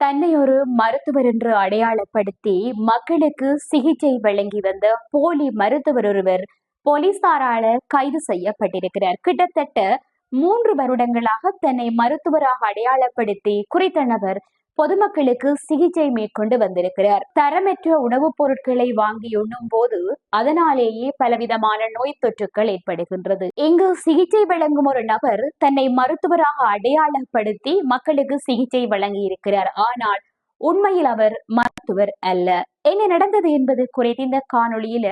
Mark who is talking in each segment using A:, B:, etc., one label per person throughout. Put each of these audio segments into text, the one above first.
A: தன்னை ஒரு மருத்துவர் என்று அடையாளப்படுத்தி மக்களுக்கு சிகிச்சை வழங்கி வந்த போலி மருத்துவர் ஒருவர் போலீசாரால கைது செய்யப்பட்டிருக்கிறார். கிட்டத்தட்ட மூன்று வருடங்களாக தன்னை மருத்துவராக அடையாளப்படுத்தி குறித்த நபர் பொதுமக்களுக்கு சிகிச்சை மேற்கொண்டு வந்திருக்கிறார். தரமற்ற உணவுப் பொருட்களை வாங்கி உண்ணும் போது அதனாலேயே பலவிதமான நோய் தொற்றுக்கள் ஏற்படுகின்றது. இங்கு சிகிச்சை வழங்கும் ஒரு நபர் தன்னை மருத்துவராக அடையாளப்படுத்தி மக்களுக்கு சிகிச்சை வழங்கி இருக்கிறார் ஆனால் உண்மையில் அவர் மருத்துவர் அல்ல. என்ன நடந்தது என்பது குறித்து இந்த காணொளியில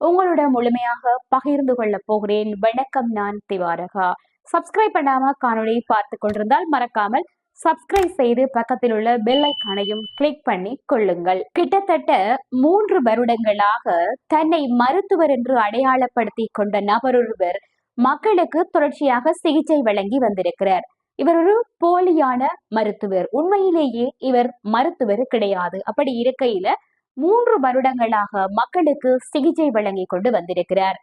A: உங்களோட முழுமையாக பகிர்ந்து கொள்ள போகிறேன். வணக்கம் நான் திவாரகா. சப்ஸ்கிரைப் பண்ணாம காணொளியை பார்த்து கொண்டிருந்தால் மறக்காமல் சப்ஸ்கிரைப் செய்து பக்கத்தில் உள்ள பெல் ஐக்கானையும் கிளிக் பண்ணி கொள்ளுங்கள். கிட்டத்தட்ட மூன்று வருடங்களாக தன்னை மருத்துவர் என்று அடையாளப்படுத்தி கொண்ட நபர் ஒருவர் மக்களுக்கு தொடர்ச்சியாக சிகிச்சை வழங்கி வந்திருக்கிறார். இவர் ஒரு போலியான மருத்துவர். உண்மையிலேயே இவர் மருத்துவர் கிடையாது. அப்படி இருக்கையில மூன்று வருடங்களாக மக்களுக்கு சிகிச்சை வழங்கி கொண்டு வந்திருக்கிறார்.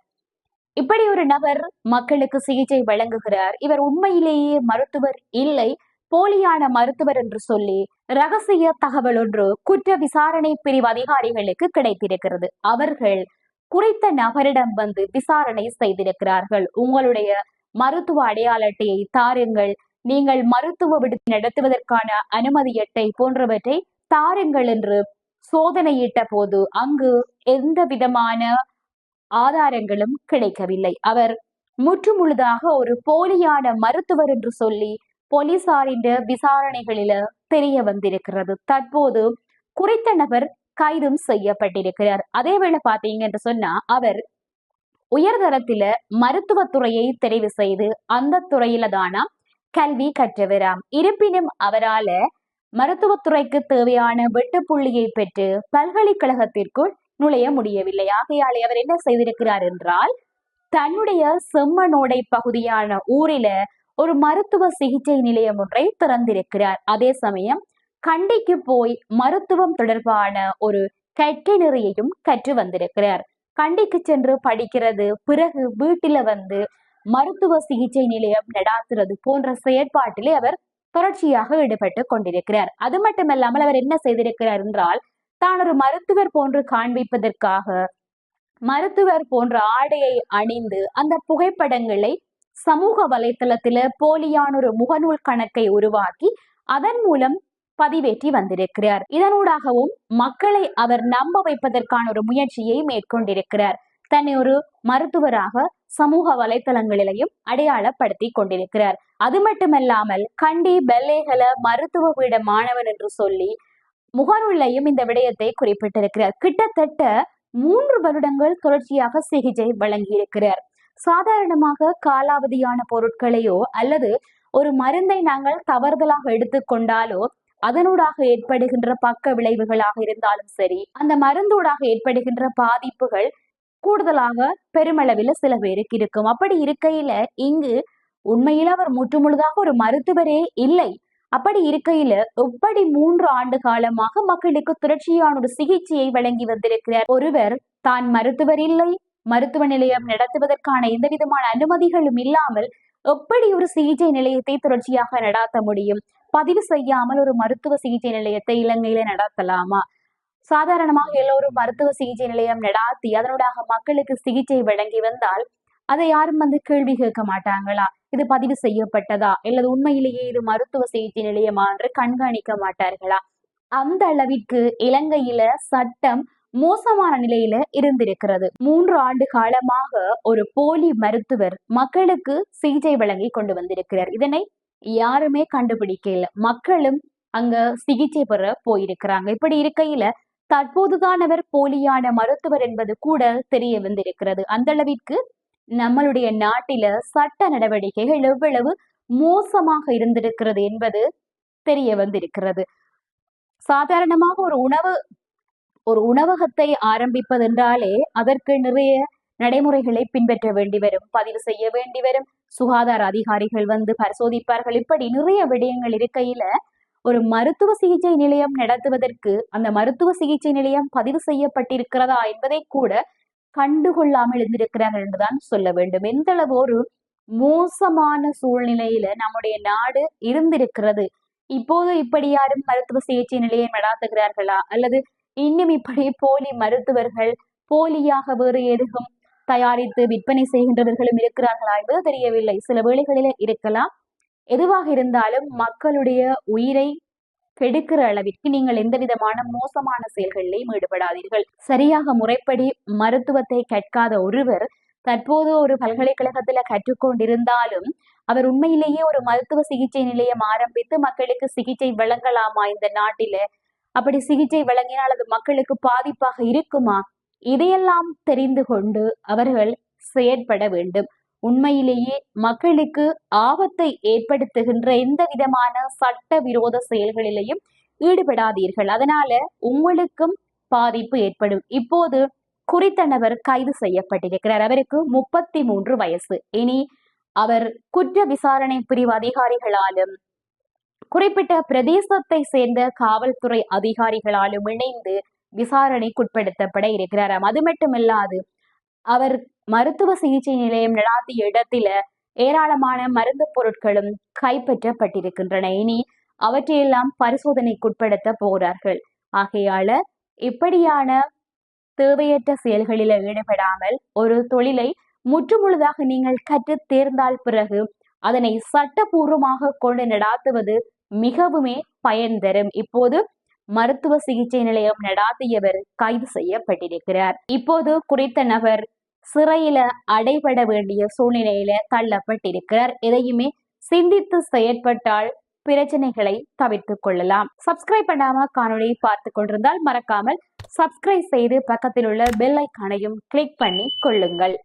A: இப்படி ஒரு நபர் மக்களுக்கு சிகிச்சை வழங்குகிறார். இவர் உண்மையிலேயே மருத்துவர் இல்லை. போலியான மருத்துவர் என்று சொல்லி ரகசிய தகவல் ஒன்று குற்ற விசாரணை பிரிவு அதிகாரிகளுக்கு கிடைத்திருக்கிறது. அவர்கள் குறித்த நபரிடம் வந்து விசாரணை செய்திருக்கிறார்கள். உங்களுடைய மருத்துவ அடையாள அட்டையை தாருங்கள். நீங்கள் மருத்துவ விடுதி நடத்துவதற்கான அனுமதி அட்டை போன்றவற்றை தாருங்கள் என்று சோதனையிட்ட போது அங்கு எந்த விதமான ஆதாரங்களும் கிடைக்கவில்லை. அவர் முற்றுமுழுதாக ஒரு போலியான மருத்துவர் என்று சொல்லி போலீசாரின் விசாரணைகளில தெரிய வந்திருக்கிறது. தற்போது குறித்த நபர் கைதும் செய்யப்பட்டிருக்கிறார். அதே வேளை பாத்தீங்க என்று சொன்னா அவர் உயர்தரத்தில மருத்துவத்துறையை தெரிவு செய்து அந்த துறையில தானா கல்வி கற்றவராம். இருப்பினும் அவரால மருத்துவத்துறைக்கு தேவையான வெட்டுப்புள்ளியை பெற்று பல்கலைக்கழகத்திற்குள் நுழைய முடியவில்லை. ஆகையாலே அவர் என்ன செய்திருக்கிறார் என்றால் தன்னுடைய செம்மனோடை பகுதியான ஊரில ஒரு மருத்துவ சிகிச்சை நிலையம் ஒன்றை திறந்திருக்கிறார். அதே சமயம் கண்டிக்கு போய் மருத்துவம் தொடர்பான ஒரு கற்கை நெறியையும் கற்று வந்திருக்கிறார். கண்டிக்கு சென்று படிக்கிறது பிறகு வீட்டில வந்து மருத்துவ சிகிச்சை நிலையம் நடாத்துறது போன்ற செயற்பாட்டிலே அவர் தொடர்ச்சியாக ஈடுபட்டு கொண்டிருக்கிறார். அது மட்டுமல்லாமல் அவர் என்ன செய்திருக்கிறார் என்றால் தான் ஒரு மருத்துவர் போன்று காண்பிப்பதற்காக மருத்துவர் போன்ற ஆடையை அணிந்து அந்த புகைப்படங்களை சமூக வலைத்தளத்துல போலியான ஒரு முகநூல் கணக்கை உருவாக்கி அதன் மூலம் பதிவேற்றி வந்திருக்கிறார். இதனூடாகவும் மக்களை அவர் நம்ப வைப்பதற்கான ஒரு முயற்சியை மேற்கொண்டிருக்கிறார். தன்னை ஒரு மருத்துவராக சமூக வலைத்தளங்களிலையும் அடையாளப்படுத்தி கொண்டிருக்கிறார். அது மட்டுமல்லாமல் கண்டி பெல்லேகல மருத்துவ பீட மாணவன் என்று சொல்லி முகநூல்லையும் இந்த விடயத்தை குறிப்பிட்டிருக்கிறார். கிட்டத்தட்ட மூன்று வருடங்கள் தொடர்ச்சியாக சிகிச்சை வழங்கியிருக்கிறார். சாதாரணமாக காலாவதியான பொருட்களையோ அல்லது ஒரு மருந்தை நாங்கள் தவறுதலாக எடுத்துக்கொண்டாலோ அதனூடாக ஏற்படுகின்ற பக்க விளைவுகளாக இருந்தாலும் சரி அந்த மருந்தூடாக ஏற்படுகின்ற பாதிப்புகள் கூடுதலாக பெருமளவில் சில பேருக்கு இருக்கும். அப்படி இருக்கையில இங்கு உண்மையில அவர் முற்றுமுழுதாக ஒரு மருத்துவரே இல்லை. அப்படி இருக்கையில எப்படி மூன்று ஆண்டு காலமாக மக்களுக்கு தொடர்ச்சியான ஒரு சிகிச்சையை வழங்கி வந்திருக்கிறார்? ஒருவர் தான் மருத்துவர் இல்லை மருத்துவ நிலையம் நடத்துவதற்கான எந்த விதமான அனுமதிகளும் இல்லாமல் எப்படி ஒரு சிகிச்சை நிலையத்தை தொடர்ச்சியாக நடாத்த முடியும்? பதிவு செய்யாமல் ஒரு மருத்துவ சிகிச்சை நிலையத்தை இலங்கையில நடத்தலாமா? சாதாரணமாக எல்லோரும் மருத்துவ சிகிச்சை நிலையம் நடாத்தி அதனூடாக மக்களுக்கு சிகிச்சை வழங்கி வந்தால் அதை யாரும் வந்து கேள்வி கேட்க மாட்டாங்களா? இது பதிவு செய்யப்பட்டதா? அல்லது உண்மையிலேயே இது மருத்துவ சிகிச்சை நிலையமா என்று கண்காணிக்க மாட்டார்களா? அந்த அளவிற்கு இலங்கையில சட்டம் மோசமான நிலையில இருந்திருக்கிறது. மூன்று ஆண்டு காலமாக ஒரு போலி மருத்துவர் மக்களுக்கு சிகிச்சை வழங்கி கொண்டு வந்திருக்கிறார். இதனை யாருமே கண்டுபிடிக்கல. மக்களும் அங்க சிகிச்சை பெற போயிருக்கிறாங்க. இப்படி இருக்கையில தற்போதுதான் அவர் போலியான மருத்துவர் என்பது கூட தெரிய வந்திருக்கிறது. அந்த அளவிற்கு நம்மளுடைய நாட்டில சட்ட நடவடிக்கைகள் எவ்வளவு மோசமாக இருந்திருக்கிறது என்பது தெரிய வந்திருக்கிறது. சாதாரணமாக ஒரு உணவு ஒரு உணவகத்தை ஆரம்பிப்பதென்றாலே அதற்கு நிறைய நடைமுறைகளை பின்பற்ற வேண்டி வரும். பதிவு செய்ய வேண்டி வரும். சுகாதார அதிகாரிகள் வந்து பரிசோதிப்பார்கள். இப்படி நிறைய விடயங்கள் இருக்கையில ஒரு மருத்துவ சிகிச்சை நிலையம் நடத்துவதற்கு அந்த மருத்துவ சிகிச்சை நிலையம் பதிவு செய்யப்பட்டிருக்கிறதா என்பதை கூட கண்டுகொள்ளாமல் இருந்திருக்கிறார்கள் என்றுதான் சொல்ல வேண்டும். எந்த அளவு ஒரு மோசமான சூழ்நிலையில நம்முடைய நாடு இருந்திருக்கிறது. இப்போது இப்படி யாரும் மருத்துவ சிகிச்சை நிலையம் நடாத்துகிறார்களா? அல்லது இன்னும் இப்படி போலி மருத்துவர்கள் போலியாக வேறு எதுவும் தயாரித்து விற்பனை செய்கின்றவர்களும் இருக்கிறார்களா என்பது தெரியவில்லை. சில வேளைகளில் இருக்கலாம். எதுவாக இருந்தாலும் மக்களுடைய உயிரை கெடுக்கிற அளவிற்கு நீங்கள் எந்த விதமான மோசமான செயல்களிலையும் ஈடுபடாதீர்கள். சரியாக முறைப்படி மருத்துவத்தை கற்காத ஒருவர் தற்போது ஒரு பல்கலைக்கழகத்துல கற்றுக்கொண்டிருந்தாலும் அவர் உண்மையிலேயே ஒரு மருத்துவ சிகிச்சை நிலையம் ஆரம்பித்து மக்களுக்கு சிகிச்சை வழங்கலாமா இந்த நாட்டில அப்படி சிகிச்சை வழங்கினால் அது மக்களுக்கு பாதிப்பாக இருக்குமா? இதையெல்லாம் தெரிந்து கொண்டு அவர்கள் செயற்பட வேண்டும். உண்மையிலேயே மக்களுக்கு ஆபத்தை ஏற்படுத்துகின்ற எந்த விதமான சட்ட விரோத செயல்களிலையும் ஈடுபடாதீர்கள். அதனால உங்களுக்கும் பாதிப்பு ஏற்படும். இப்போது குறித்த நபர் கைது செய்யப்பட்டிருக்கிறார். அவருக்கு முப்பத்தி மூன்று வயசு. இனி அவர் குற்ற விசாரணை பிரிவு அதிகாரிகளாலும் குறிப்பிட்ட பிரதேசத்தை சேர்ந்த காவல்துறை அதிகாரிகளாலும் இணைந்து விசாரணைக்குட்படுத்தப்பட இருக்கிறாராம் அது மட்டுமில்லாது அவர் மருத்துவ சிகிச்சை நிலையம் நடாத்திய இடத்தில ஏராளமான மருந்து பொருட்களும் கைப்பற்றப்பட்டிருக்கின்றன. இனி அவற்றையெல்லாம் பரிசோதனைக்குட்படுத்த போகிறார்கள். ஆகையால இப்படியான தேவையற்ற செயல்களில் ஈடுபடாமல் ஒரு தொழிலை முற்றுமுழுதாக நீங்கள் கற்று தேர்ந்தால் பிறகு அதனை சட்டபூர்வமாக கொண்டு நடாத்துவது மிகவுமே பயன் தரும். இப்போது மருத்துவ சிகிச்சை நிலையம் நடாத்தியவர் கைது செய்யப்பட்டிருக்கிறார். இப்போது குறித்த நபர் சிறையில அடைபட வேண்டிய சூழ்நிலையில தள்ளப்பட்டிருக்கிறார். எதையுமே சிந்தித்து செயற்பட்டால் பிரச்சனைகளை தவிர்த்துக் கொள்ளலாம். சப்ஸ்கிரைப் பண்ணாம காணொலியை பார்த்து கொண்டிருந்தால் மறக்காமல் சப்ஸ்கிரைப் செய்து பக்கத்தில் உள்ள பெல் ஐக்கானையும் கிளிக் பண்ணி கொள்ளுங்கள்.